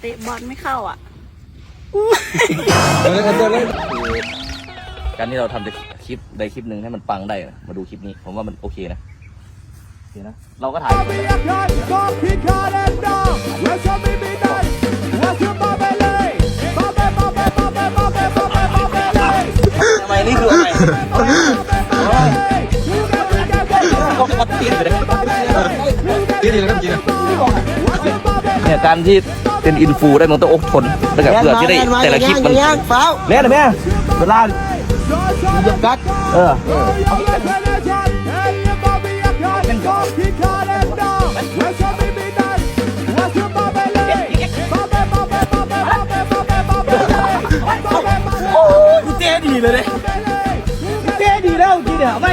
เตะบอลไม่เข้าอะ การที่เราทำในคลิปใดคลิปหนึ่งให้มันปังได้มาดูคลิปนี้ ผมว่ามันโอเคนะโอเคนะ เราก็ถ่ายนี่คืออะไรตีเลยครับตีเลย เนี่ยการที่เป็นอินฟูได้มันต้องอดทนแล้วกับเพื่อที่ได้แต่ละคลิปมันฟ้าวแม่นะแม่เวลาเหยียบกัดเออกูเต้ดีเลยเลยเต้ดีแล้วจริงเนี่ยไม่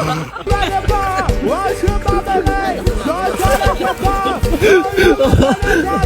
我月八我出八百万大家要快财